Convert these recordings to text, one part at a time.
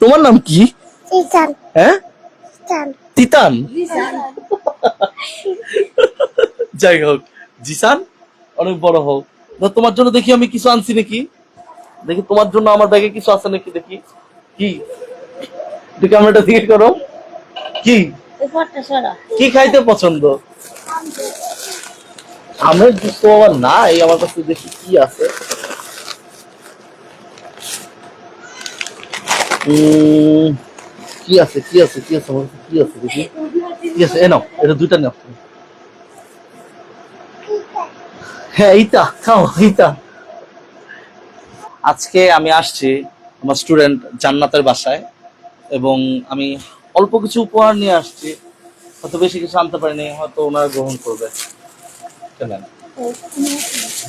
তোমার নাম কি. হ্যাঁ. তিতান। যাই হোক জিসান অনেক বড় হোক। না, তোমার জন্য দেখি আমি কিছু আনছি নাকি? দেখি তোমার জন্য আমার ব্যাগে কিছু আছে নাকি দেখি। কি? তুই ক্যামেরাটা দিকে করো। কি? কি খাইতে পছন্দ? আমের জুস তো আবার নাই আমার কাছে দেখি কি আছে। কি আছে কি আছে কি আছে কি আছে দেখি। কি আছে? এ নাও, এটা দুইটা নাও। হ্যাঁ এইটা, খাও, এইটা। আজকে আমি আসছি আমার স্টুডেন্ট জান্নাতের বাসায় এবং আমি অল্প কিছু উপহার নিয়ে আসছি। হয়তো বেশি কিছু আনতে পারিনি, হয়তো ওনারা গ্রহণ করবে। কেন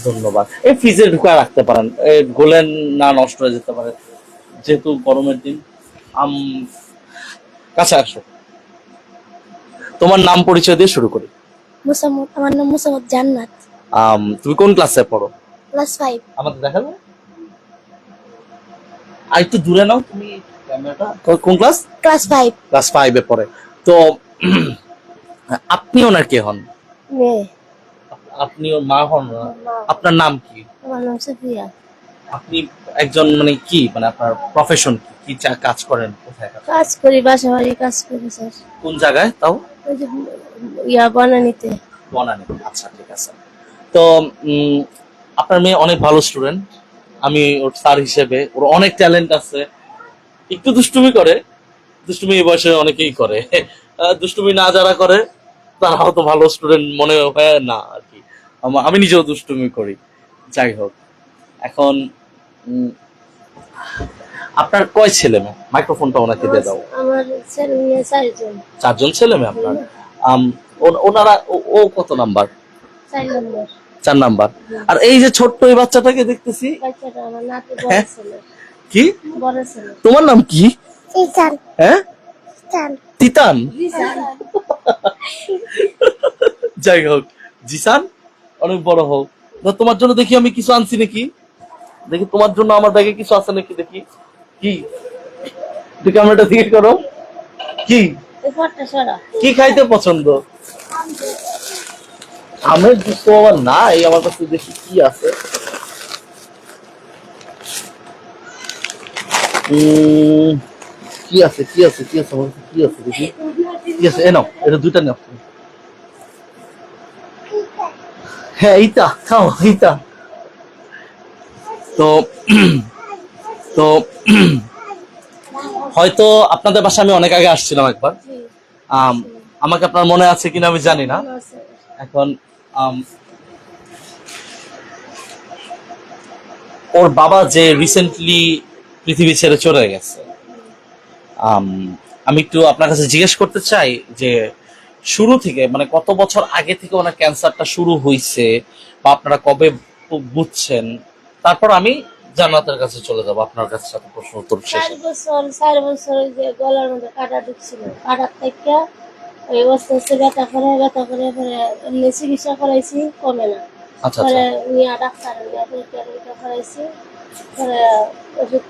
ধন্যবাদ। এই ফ্রিজে ঢুকায় রাখতে পারেন। এই গোলেন না নষ্ট হয়ে যেতে পারে। যেহেতু গরমের দিন আম কাছে আসো। তোমার নাম পরিচয় দিয়ে শুরু করি। মুসামত আমার নাম মুসামত জান্নাত। আম, তুমি কোন ক্লাসে পড়ো? Class five. আমাদের দেখাবে? আর একটু দূরে নাও তুমি ক্যামেরাটা। কোন ক্লাস? Class five. ক্লাস ফাইভে পড়ে। তো আপনি ওনার কে হন? আপনি ওর মা হন আপনার নাম কি? আমার নাম সাফিয়া। আপনি একজন মানে কি? মানে আপনার প্রফেশন কি? কি চা- কাজ করেন কোথায়? কাজ কাজ করি বাসা বাড়ি কাজ করি স্যার। কোন জায়গায় তাও? ওই যে ইয়া বানানিতে। বনানি আচ্ছা ঠিক আছে। তো উম, আপনার মেয়ে অনেক ভালো স্টুডেন্ট আমি ওর স্যার হিসেবে। ওর অনেক ট্যালেন্ট আছে। একটু দুষ্টুমি করে। দুষ্টুমি এই বয়সে অনেকেই করে। আহ, দুষ্টুমি না যারা করে তারাও তো ভালো স্টুডেন্ট মনে হয় না আর কি। আমা- আমি নিজেও দুষ্টুমি করি। যাই হোক। এখন আপনার কয় ছেলে মেয়ে? মাইক্রোফোনটা ওনাকে দিয়ে দাও। আমার ছেলে মেয়ে চারজন। চারজন ছেলে মেয়ে আপনার? ওনারা ও- ও কত নাম্বার? চার নম্বর। চার নাম্বার। আর এই যে ছোট্ট এই বাচ্চাটাকে দেখতেছি? বাচ্চাটা আমার নাতি বড় হ্যাঁ? ছেলে। কি? বড় ছেলে। তোমার নাম কি? তিতান। হ্যাঁ? তিতান। যাই হোক জিসান অনেক বড় হোক। তোমার জন্য দেখি আমি কিছু আনছি নাকি? দেখি তোমার জন্য আমার ব্যাগে কিছু আছে নাকি? দেখি। কি? তুই ক্যামেরাটা দিকে করো। কি? কি খাইতে পছন্দ? আমের জুস তো আবার নাই আমার কাছে দেখি কি আছে। কি আছে কি আছে কি আছে আমার কি আছে দেখি। কি আছে? এ নাও এটা দুইটা নাও। হ্যাঁ এইটা খাও এইটা। তো তো হয়তো আপনাদের বাসায় আমি অনেক আগে আসছিলাম একবার। আম, আমাকে আপনার মনে আছে কিনা আমি জানি না। এখন ওর বাবা যে রিসেন্টলি পৃথিবী ছেড়ে চলে গেছে। আমি একটু আপনার কাছে জিজ্ঞেস করতে চাই যে শুরু থেকে মানে কত বছর আগে থেকে ওনার ক্যান্সারটা শুরু হয়েছে বা আপনারা কবে বুঝছেন? তারপর আমি জান্নাতের কাছে চলে যাব আপনার কাছে সাথে প্রশ্ন উত্তর চার বছর চার বছর ওই যে গলার মধ্যে কাটা ঢুকছিল কাটার থেকে ওই আস্তে আস্তে ব্যথা করে ব্যথা করে পরে এমনি চিকিৎসা করাইছি কমে না। আচ্ছা পরে আচ্ছা। নিয়ে ডাক্তার নিয়ে পরীক্ষা টরীক্ষা করাইছি পরে ওষুধ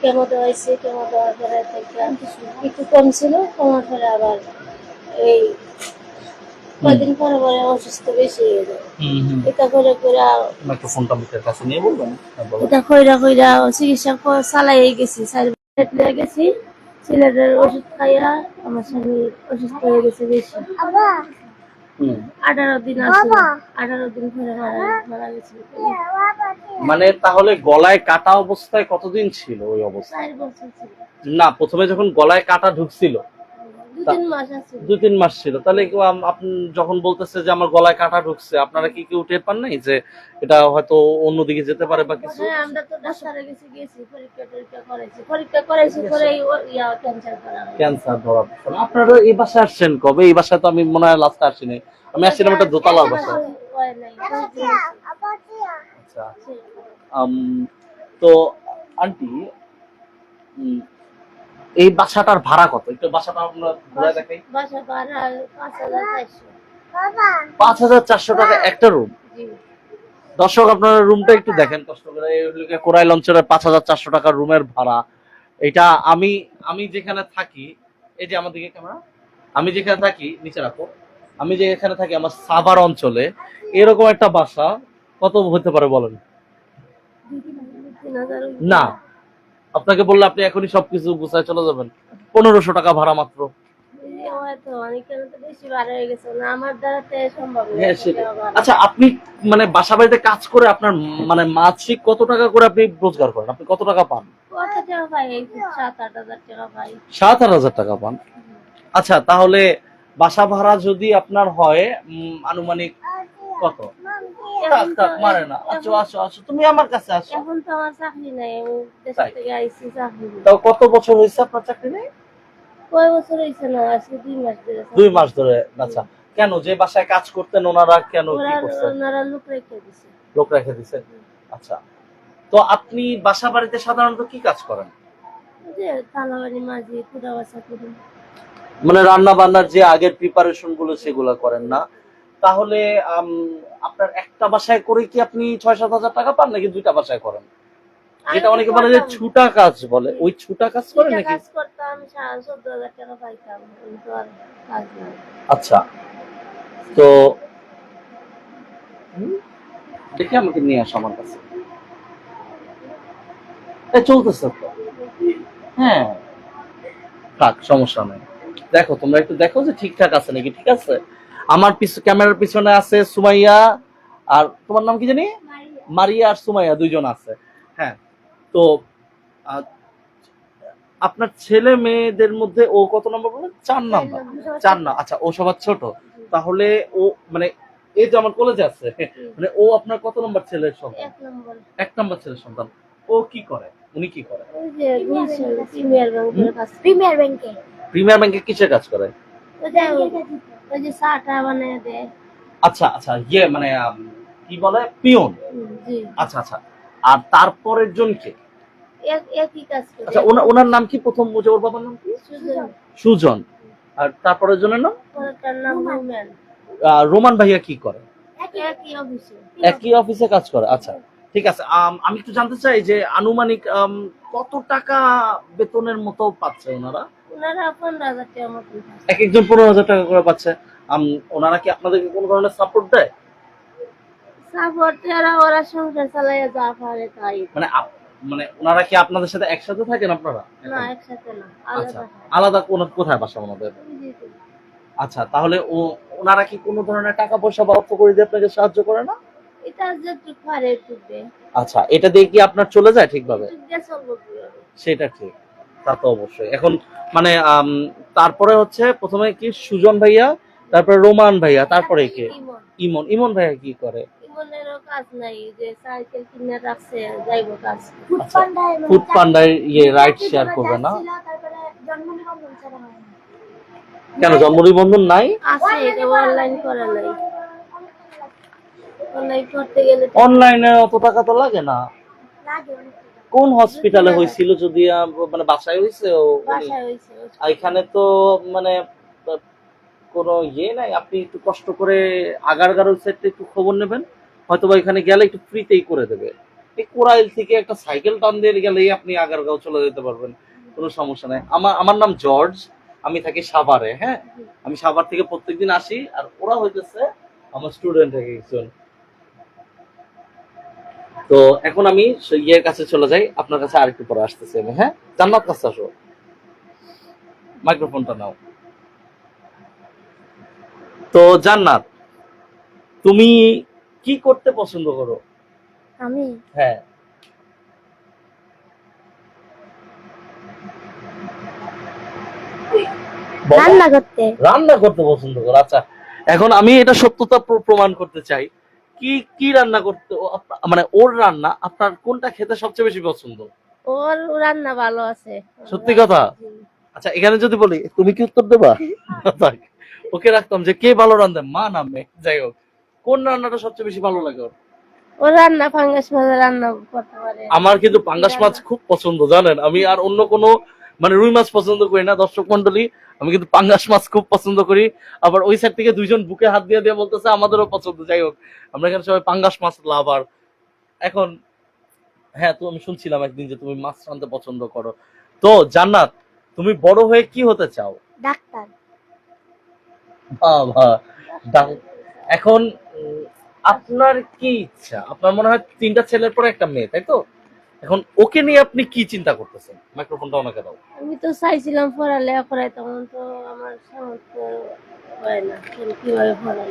কেমো দেওয়াইছি কেমো দেওয়ার পরে থেকে একটু কম ছিল কমার পরে আবার এই কয়দিন পরে পরে অসুস্থ বেশি হয়ে যায়। হুম হুম। এটা করে করে মাইক্রোফোনটা মুখের কাছে নিয়ে বলবেন এটা কইরা কইরা চিকিৎসা চালাই গেছি সাইড গেছি। সিলেটের ওষুধ খাইয়া আমার স্বামী অসুস্থ হয়ে গেছে বেশি। হুম। আঠারো দিন আছে আঠারো দিন মারা গেছে মানে তাহলে গলায় কাটা অবস্থায় কতদিন ছিল ওই অবস্থা? না প্রথমে যখন গলায় কাটা ঢুকছিল দু তিন মাস দুই তিন মাস ছিল। তাহলে আপনি যখন বলতেছে যে আমার গলায় কাটা ঢুকছে আপনারা কি কেউ টের পান নাই যে এটা হয়তো অন্যদিকে যেতে পারে বা কিছু? হ্যাঁ আমরা তো ডাক্তারের কাছে গেছি পরীক্ষা টরীক্ষা করাইছি। পরীক্ষা করাইছি পরে ক্যান্সার ধরা আপনারা এই বাসায় আসছেন কবে? এই বাসায় তো আমি মনে হয় লাস্টে আসিনি। আমি আসছিলাম একটা দোতলার বাসায়। হয় নাই, আছে। আচ্ছা তো আন্টি এই বাসাটার ভাড়া কত? একটু বাসাটা আমরা ঘুরে দেখাই। বাসা ভাড়া টাকা একটা রুম জি। দর্শক আপনারা রুমটা একটু দেখেন কষ্ট করে। এই কোরাই লঞ্চের পাঁচ হাজার চারশো টাকার রুমের ভাড়া। এটা আমি আমি যেখানে থাকি এই যে আমার দিকে ক্যামেরা আমি যেখানে থাকি নিচে রাখো। আমি যে এখানে থাকি আমার সাভার অঞ্চলে এরকম একটা বাসা কত হতে পারে বলেন? না আপনাকে বললে আপনি এখনই সবকিছু গুছায় চলে যাবেন। পনেরোশো টাকা ভাড়া মাত্র। হয়ে আচ্ছা আপনি মানে বাসা বাড়িতে কাজ করে আপনার মানে মাসিক কত টাকা করে আপনি রোজগার করেন? আপনি কত টাকা পান? সাত আট হাজার টাকা পান। আচ্ছা তাহলে বাসা ভাড়া যদি আপনার হয় আনুমানিক কত? মারে না। আচ্ছা আসো আসো তুমি আমার কাছে আসো। এখন তো আমার চাকরি নাই আমি দেশ থেকে আইসি চাকরি নেই। কত বছর হয়েছে আপনার চাকরি নেই? কয় বছর হয়েছে না আজকে দুই মাস ধরে দুই মাস ধরে আচ্ছা। কেন যে বাসায় কাজ করতেন ওনারা কেন কি করছেন ওনারা লোক রেখে দিছে। লোক রেখে দিচ্ছেন আচ্ছা। তো আপনি বাসা বাড়িতে সাধারণত কি কাজ করেন? মানে রান্না বান্নার যে আগের প্রিপারেশনগুলো সেগুলো করেন না? তাহলে আপনার একটা বাসায় করে কি আপনি ছয় সাত হাজার টাকা পান নাকি দুইটা বাসায় করেন? যেটা অনেকে বলে যে ছুটা কাজ বলে। ওই ছুটা কাজ করে নাকি? কাজ করতাম সাড়ে চোদ্দ হাজার টাকা পাইতাম কিন্তু আর কাজ আচ্ছা। তো দেখি আমাকে নিয়ে আসো আমার কাছে। চলতেছে তো। হ্যাঁ। থাক সমস্যা নেই। দেখো তোমরা একটু দেখো যে ঠিকঠাক আছে নাকি ঠিক আছে? আমার ক্যামেরার পিছনে আছে সুমাইয়া আর তোমার নাম কি জানি? মারিয়া আর সুমাইয়া দুইজন আছে। হ্যাঁ। তো আপনার ছেলে মেয়েদের মধ্যে ও কত নম্বর বললেন? চার নাম্বার। চার না আচ্ছা ও সবার ছোট। তাহলে ও মানে এই যে আমার কলেজে আছে মানে ও আপনার কত নম্বর ছেলের সন্তান? এক নম্বর। ছেলের সন্তান। ও কি করে? উনি কি করে? প্রিমিয়ার প্রিমিয়ার ব্যাংকে প্রিমিয়ার ব্যাংকে কিসের কাজ করে। ওই যে চাটা বানিয়ে দেয়। আচ্ছা আচ্ছা ইয়ে মানে কি বলে? পিয়ন। জি। আচ্ছা আচ্ছা। আর তারপরের জন কে? একই কাজ করে। আচ্ছা ওনা- ওনার নাম কি? প্রথম বুঝে ওর বাবার নাম কি? সুজন। সুজন। আর তারপরের জনের নাম? রুমেন। আহ, রোমান ভাইয়া কি করে? একই। অফিসে একই অফিসে কাজ করে আচ্ছা। ঠিক আছে আম, আমি একটু জানতে চাই যে আনুমানিক আম, কত টাকা বেতনের মতো পাচ্ছে ওনারা? ওনারা পনেরো হাজার টাকা মতন এক একজন পনেরো হাজার টাকা করে পাচ্ছে। ওনারা কি আপনাদেরকে কোনো ধরনের সাপোর্ট দেয়? সাপোর্ট এরা ওরা সংসার চালাইয়া যা পারে তাই। মানে মানে ওনারা কি আপনাদের সাথে একসাথে থাকেন আপনারা? না একসাথে না আচ্ছা আলাদা আলাদা কোন কোথায় বাসা ওনাদের? ওই যে তো। আচ্ছা তাহলে ও ওনারা কি কোনো ধরনের টাকা পয়সা বা অর্থ করে দিয়ে আপনাকে সাহায্য করে না? এটা যেটুক পারে একটু আচ্ছা এটা দিয়ে কি আপনার চলে যায় ঠিকভাবে? সেটা ঠিক। তা তো অবশ্যই। এখন মানে তারপরে হচ্ছে প্রথমে কি সুজন ভাইয়া তারপরে রোমান ভাইয়া তারপরে কে? ইমন। ইমন। ভাইয়া কি করে? ফুড আচ্ছা, পান্ডায় ইয়ে রাইড শেয়ার করবে না? যাচ্ছিল, তারপরে জন্ম নিবন্ধন ছাড়া না। কেন জন্ম নিবন্ধন নাই? অনলাইন করা নাই। অনলাইন করতে গেলে তো অনলাইনে অত টাকা তো লাগে না। কোন হসপিটালে হয়েছিল যদি মানে বাসায় হয়েছে এখানে তো মানে কোনো ইয়ে নাই। আপনি একটু কষ্ট করে আগার গার ওয়েবসাইটে একটু খবর নেবেন। হয়তো বা এখানে গেলে একটু ফ্রিতেই করে দেবে। এই কোরাইল থেকে একটা সাইকেল টান দিয়ে গেলেই আপনি আগারগাঁও চলে যেতে পারবেন। কোনো সমস্যা নাই। আমার আমার নাম জর্জ। আমি থাকি সাভারে হ্যাঁ? আমি সাভার থেকে প্রত্যেকদিন আসি। আর ওরা হইতেছে আমার স্টুডেন্ট একজন। তো এখন আমি ইয়ের কাছে চলে যাই আপনার কাছে আরেকটু পরে আসতেছি আমি হ্যাঁ? জান্নাত কাছে আসো। মাইক্রোফোনটা নাও। তো জান্নাত তুমি কি করতে পছন্দ করো? আমি? হ্যাঁ। রান্না করতে। রান্না করতে পছন্দ করো আচ্ছা। এখন আমি এটা সত্যতা প্রমাণ করতে চাই। কি কি রান্না করতে মানে ওর রান্না আপনার কোনটা খেতে সবচেয়ে বেশি পছন্দ? ওর রান্না ভালো আছে। সত্যি কথা? আচ্ছা এখানে যদি বলি তুমি কি উত্তর দেবা? ওকে রাখতাম যে কে ভালো রান্ধে মা না মেয়ে? যাই হোক কোন রান্নাটা সবচেয়ে বেশি ভালো লাগে ওর? ওর রান্না ফাঙ্গাস মাছ রান্না করতে পারে। আমার কিন্তু পাঙ্গাস মাছ খুব পছন্দ জানেন? আমি আর অন্য কোনো মানে রুই মাছ পছন্দ করি না দর্শক মন্ডলী আমি কিন্তু পাঙ্গাস মাছ খুব পছন্দ করি। আবার ওই সাইড থেকে দুইজন বুকে হাত দিয়ে দিয়ে বলতেছে আমাদেরও পছন্দ। যাই হোক আমরা এখানে সবাই পাঙ্গাস মাছ লাভার। এখন হ্যাঁ তো আমি শুনছিলাম একদিন যে তুমি মাছ রাঁধতে পছন্দ করো। তো জান্নাত তুমি বড় হয়ে কি হতে চাও? ডাক্তার। বাবা এখন আপনার কি ইচ্ছা? আপনার মনে হয় তিনটা ছেলের পরে একটা মেয়ে তাই তো? এখন ওকে নিয়ে আপনি কি চিন্তা করতেছেন? মাইক্রোফোনটা ওনাকে দাও। আমি তো চাইছিলাম পড়ালেখা করাই তখন তো আমার সামর্থ্য হয় না কীভাবে পড়াই